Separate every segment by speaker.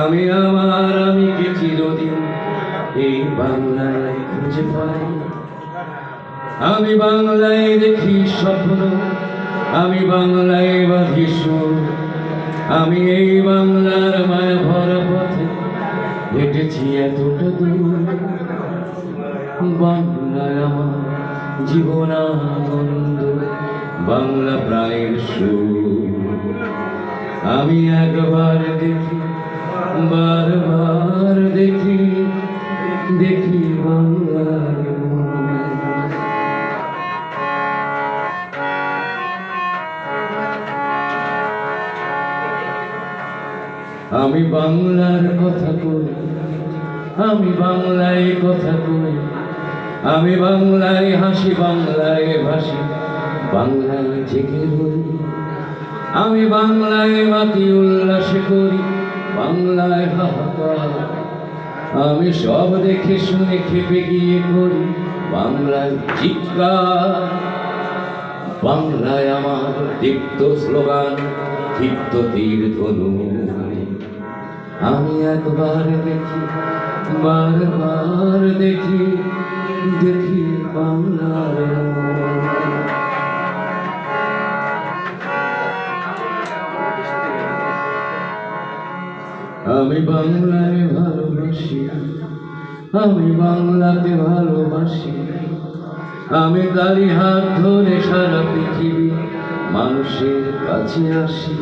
Speaker 1: আমি আমার, আমি কে চিরদিন এই বাংলায় খুঁজে পাই? আমি বাংলায় দেখি স্বপ্ন, আমি বাংলায় বাঁধি সুর। আমি এই বাংলার মায়া ভরা পথে হেঁটেছি এতটা দূর। বাংলায় আমার জীবন আনন্দ বাংলা প্রাণের সুর। আমি একবার দেখি, বারবার দেখি দেখি বাংলার। আমি বাংলার কথা কই, আমি বাংলায় কথা কই, আমি বাংলায় হাসি, বাংলায় ভাসি, বাংলায় জেগে রই আমি বাংলায় মাতি উল্লাস করি, বাংলায় হাহাকার আমি সব দেখে শুনে খেপে গিয়ে করি বাংলায় চিৎকার। বাংলায় আমার দীপ্ত স্লোগান, দীপ্ত তীর ধনু। আমি একবার দেখি, বারবার দেখি দেখি বাংলার আমি বাংলায় ভালোবাসি, আমি বাংলাকে ভালোবাসি। আমি তারই হাত ধরে সারা পৃথিবী মানুষের কাছে আসি।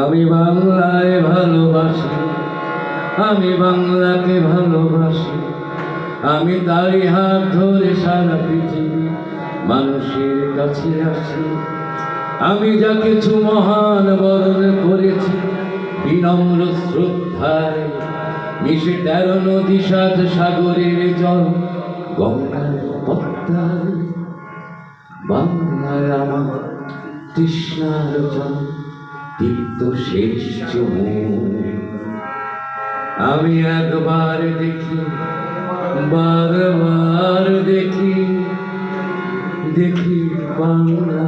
Speaker 1: আমি বাংলায় ভালোবাসি, আমি বাংলাকে ভালোবাসি। আমি তারই হাত ধরে সারা পৃথিবী মানুষের কাছে আসি। আমি যা কিছু মহান বরণ করেছি বিনম্র শ্রদ্ধায় মিশে তেরো নদী সাত সাগরের জল গঙ্গার পদ্মায়। বাংলার আমার তৃষ্ণার জল তীর্থ শেষ আমি একবার দেখি, বারবার দেখি দেখি বাংলা